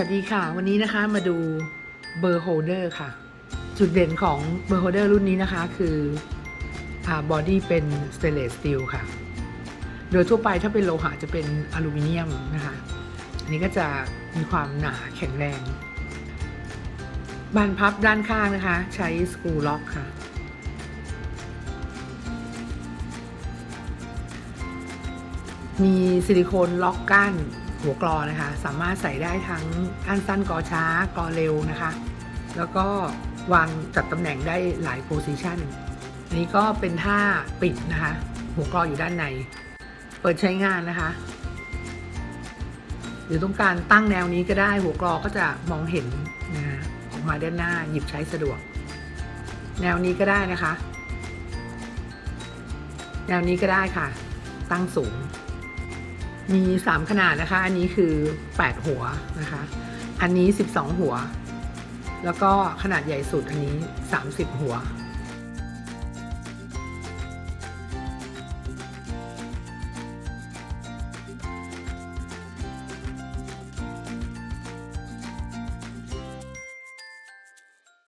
วัสดีค่ะ วันนี้นะคะมาดูเบอร์โฮเดอร์ค่ะ จุดเด่นของเบอร์โฮเดอร์รุ่นนี้นะคะ คืออ่าบอดี้เป็นสเตเลสสตีลค่ะ โดยทั่วไปถ้าเป็นโลหะจะเป็นอลูมิเนียมนะคะอันนี้ก็จะมีความหนาแข็งแรง บานพับด้านข้างนะคะ ใช้สกรูล็อกค่ะ มีซิลิโคนล็อกก้าน หัวกรอนะคะ สามารถใส่ได้ทั้งก้านสั้นกอช้ากอเร็วนะคะ แล้วก็วางจัดตำแหน่งได้หลายโพซิชันอันนี้ก็เป็นท่าปิดนะคะ หัวกรออยู่ด้านใน เปิดใช้งานนะคะ หรือต้องการตั้งแนวนี้ก็ได้หัวกรอก็จะมองเห็นนะออกมาด้านหน้าหยิบใช้สะดวก แนวนี้ก็ได้นะคะ แนวนี้ก็ได้ค่ะ ตั้งสูง มี 3 ขนาดนะคะ อันนี้คือ 8 หัวนะคะ อันนี้ 12 หัว แล้วก็ขนาดใหญ่สุดอันนี้ 30 หัว